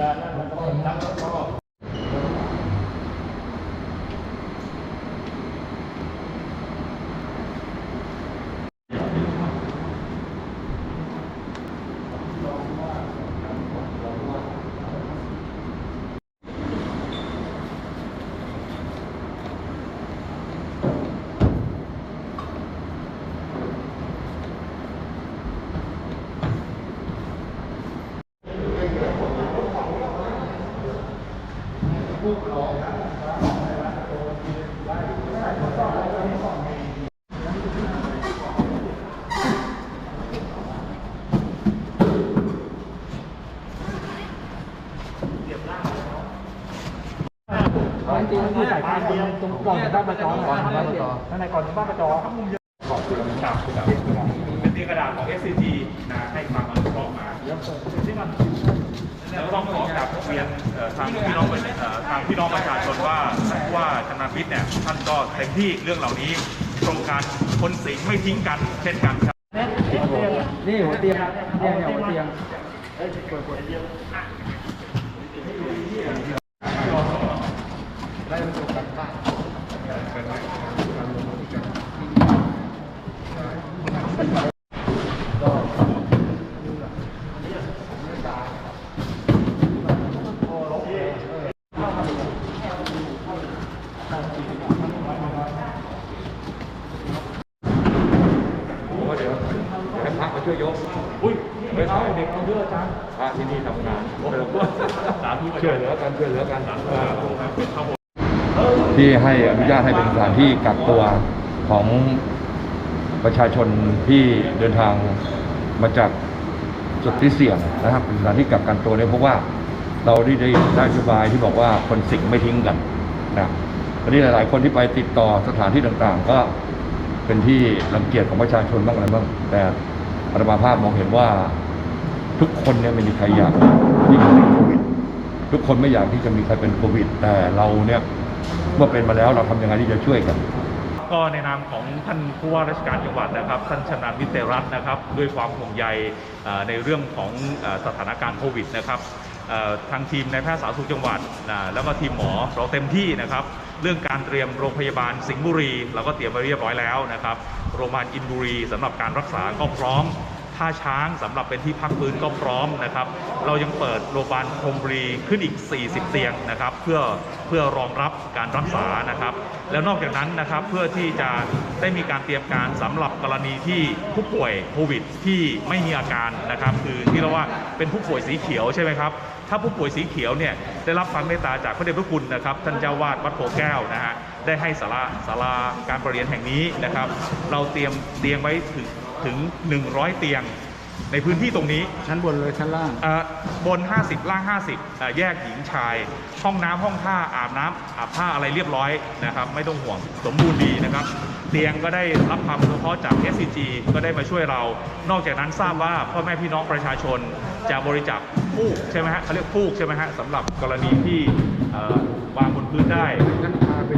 ลานั่น จริงๆที่สายการตรงก่อนถึงบ้านประจอก่อนถึงบ้านประจอข้างในก่อนถึงบ้านประจอขอบคุณครับครับเป็นที่กระดาษของ SCG นะให้ความอนุเคราะห์มาแล้วต้องขอกลับ เรียนทางพี่น้องทางพี่น้องประชาชนว่าท่านว่าชนาญวิทย์เนี่ยท่านก็เต็มที่เรื่องเหล่านี้โครงการคนสิงไม่ทิ้งกันเช่นกันครับนี่หัวเตียงเตียงเนี่ยหัวเตียงว่างเดี๋ยวให้พระมา ช่วยยกอุ้ยไม่ใช่เด็กเขาเยอะจังพระที่นี่ทำงานช่วยเหลือกันช่วยเหลือกันที่ให้อนุญาตให้เป็นสถานที่กักตัวของประชาชนที่เดินทางมาจากจุดที่เสี่ยงนะครับเป็นสถานที่กักกันตัวเนี่ยเพราะว่าเราได้ได้ได้นโยบายที่บอกว่าคนสิงห์ไม่ทิ้งกันนะวันนี้หลาย ๆ คนที่ไปติดต่อสถานที่ต่างๆ ก็เป็นที่รังเกียจของประชาชนบ้างอะไรบ้างแต่ อาตมาภาพมองเห็นว่า ทุกคนเนี่ยไม่มีใครอยากที่จะเป็นโควิด ทุกคนไม่อยากที่จะมีใครเป็นโควิด แต่เราเนี่ยเมื่อเป็นมาแล้วเราทำยังไงที่จะช่วยกันก็ในนามของท่านผู้ว่าราชการจังหวัดนะครับท่านชนาญวิเตรัตน์นะครับ ด้วยความห่วงใยในเรื่องของสถานการณ์โควิดนะครับทางทีมในแพทย์สาธารณสุขจังหวัดแล้วก็ทีมหมอเราเต็มที่นะครับ เรื่องการเตรียมโรงพยาบาลสิงห์บุรี เราก็เตรียมไว้เรียบร้อยแล้วนะครับ โรงพยาบาลอินบุรีสำหรับการรักษาก็พร้อม ท่าช้างสำหรับเป็นที่พักฟื้นก็พร้อมนะครับ เรายังเปิดโรงพยาบาลพรหมรีขึ้นอีก 40 เตียงนะครับ เพื่อเพื่อรองรับการรักษานะครับ แล้วนอกจากนั้นนะครับเพื่อที่จะได้มีการเตรียมการสำหรับกรณีที่ผู้ป่วยโควิดที่ไม่มีอาการนะครับ คือที่เราว่าเป็นผู้ป่วยสีเขียวใช่ไหมครับถ้าผู้ป่วยสีเขียวเนี่ยได้รับความเมตตาจากพระเดชพระคุณนะครับท่านเจ้าวาดวัดโพแก้วนะฮะได้ให้ศาลาศาลาการประเรียนแห่งนี้นะครับ เราเตรียมเตียงไว้ถึง ถึง 100 เตียง ในพื้นที่ตรงนี้ชั้นบนเลยชั้นล่าง เอ่อบน 50 ล่าง 50เอ่อแยกหญิงชาย ห้องน้ำห้องท่าอาบน้ำอาบท่าอะไรเรียบร้อยนะครับ ไม่ต้องห่วงสมบูรณ์ดีนะครับ เตียงก็ได้รับความอนุเคราะห์จาก SCG ก็ได้มาช่วยเรา นอกจากนั้นทราบว่าพ่อแม่พี่น้องประชาชนจะบริจาคฟูกใช่ไหมฮะเขาเรียกฟูกใช่ไหมฮะสำหรับกรณีที่เอ่อวางบนพื้นได้ชั้น